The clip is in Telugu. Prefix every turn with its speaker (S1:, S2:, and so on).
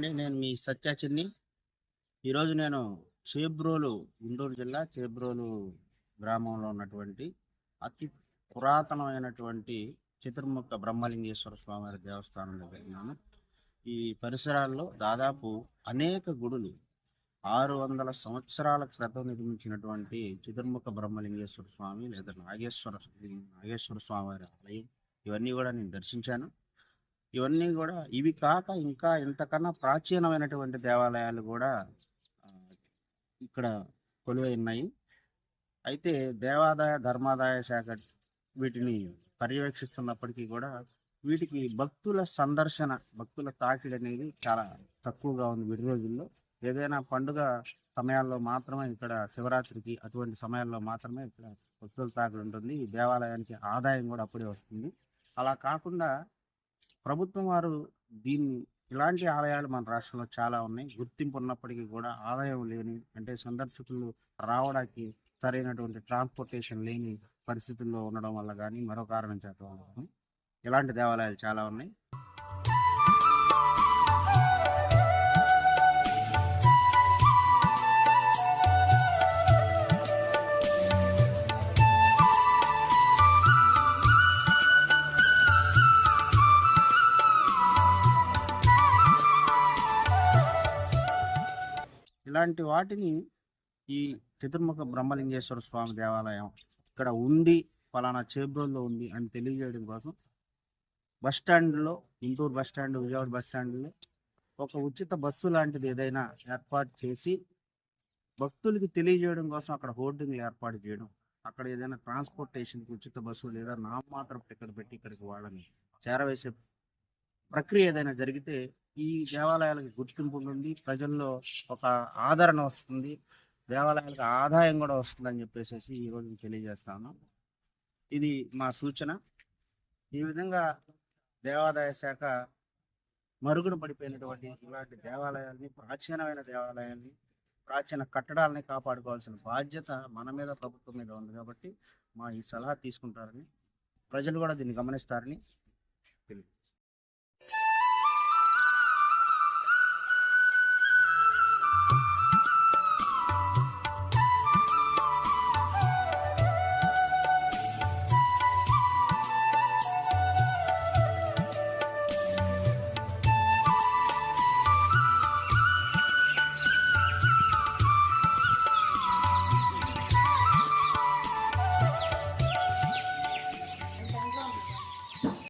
S1: నేను మీ సత్యాచిన్ని ఈరోజు నేను చేబ్రోలు గుంటూరు జిల్లా చేబ్రోలు గ్రామంలో ఉన్నటువంటి అతి పురాతనమైనటువంటి చతుర్ముఖ బ్రహ్మలింగేశ్వర స్వామివారి దేవస్థానంలో వెళ్ళినాను ఈ పరిసరాల్లో దాదాపు అనేక గుడులు ఆరు వందల సంవత్సరాల క్రితం నిర్మించినటువంటి చతుర్ముఖ బ్రహ్మలింగేశ్వర స్వామి లేదా నాగేశ్వర నాగేశ్వర స్వామివారి ఆలయం. ఇవన్నీ కూడా నేను దర్శించాను. ఇవన్నీ కూడా ఇవి కాక ఇంకా ఇంతకన్నా ప్రాచీనమైనటువంటి దేవాలయాలు కూడా ఇక్కడ కొలువై ఉన్నాయి అయితే దేవాదాయ ధర్మాదాయ శాఖ వీటిని పర్యవేక్షిస్తున్నప్పటికీ కూడా వీటికి భక్తుల సందర్శన భక్తుల తాకిడి అనేది చాలా తక్కువగా ఉంది వీటి రోజుల్లో. ఏదైనా పండుగ సమయాల్లో మాత్రమే ఇక్కడ శివరాత్రికి అటువంటి సమయాల్లో మాత్రమే ఇక్కడ భక్తుల తాకిడి ఉంటుంది. ఈ దేవాలయానికి ఆదాయం కూడా అప్పుడే వస్తుంది. అలా కాకుండా ప్రభుత్వం వారు దీన్ని ఇలాంటి ఆలయాలు మన రాష్ట్రంలో చాలా ఉన్నాయి. గుర్తింపు ఉన్నప్పటికీ కూడా ఆదాయం లేని అంటే సందర్శకులు రావడానికి సరైనటువంటి ట్రాన్స్పోర్టేషన్ లేని పరిస్థితుల్లో ఉండడం వల్ల కానీ మరో కారణం చేత కానీ ఇలాంటి దేవాలయాలు చాలా ఉన్నాయి. ఇలాంటి వాటిని ఈ చతుర్ముఖ బ్రహ్మలింగేశ్వర స్వామి దేవాలయం ఇక్కడ ఉంది ఫలానా చేబ్రోల్లో ఉంది అని తెలియజేయడం కోసం బస్ స్టాండ్లో Guntur bus stand Vijayawada bus స్టాండ్లో ఒక ఉచిత బస్సు లాంటిది ఏదైనా ఏర్పాటు చేసి భక్తులకి తెలియజేయడం కోసం అక్కడ హోర్డింగ్లు ఏర్పాటు చేయడం అక్కడ ఏదైనా ట్రాన్స్పోర్టేషన్కి ఉచిత బస్సు లేదా నామమాత్రం టికెట్ పెట్టి ఇక్కడికి వాళ్ళని చేరవేసే ప్రక్రియ ఏదైనా జరిగితే ఈ దేవాలయాలకు గుర్తింపు ఉంటుంది ప్రజల్లో ఒక ఆదరణ వస్తుంది దేవాలయాలకు ఆదాయం కూడా వస్తుందని చెప్పేసి ఈ రోజు తెలియజేస్తాను ఇది మా సూచన. ఈ విధంగా దేవాదాయ శాఖ మరుగున పడిపోయినటువంటి ఇలాంటి దేవాలయాల్ని ప్రాచీనమైన దేవాలయాల్ని ప్రాచీన కట్టడాలని కాపాడుకోవాల్సిన బాధ్యత మన మీద ప్రభుత్వం మీద ఉంది కాబట్టి మా ఈ సలహా తీసుకుంటారని ప్రజలు కూడా దీన్ని గమనిస్తారని తెలియదు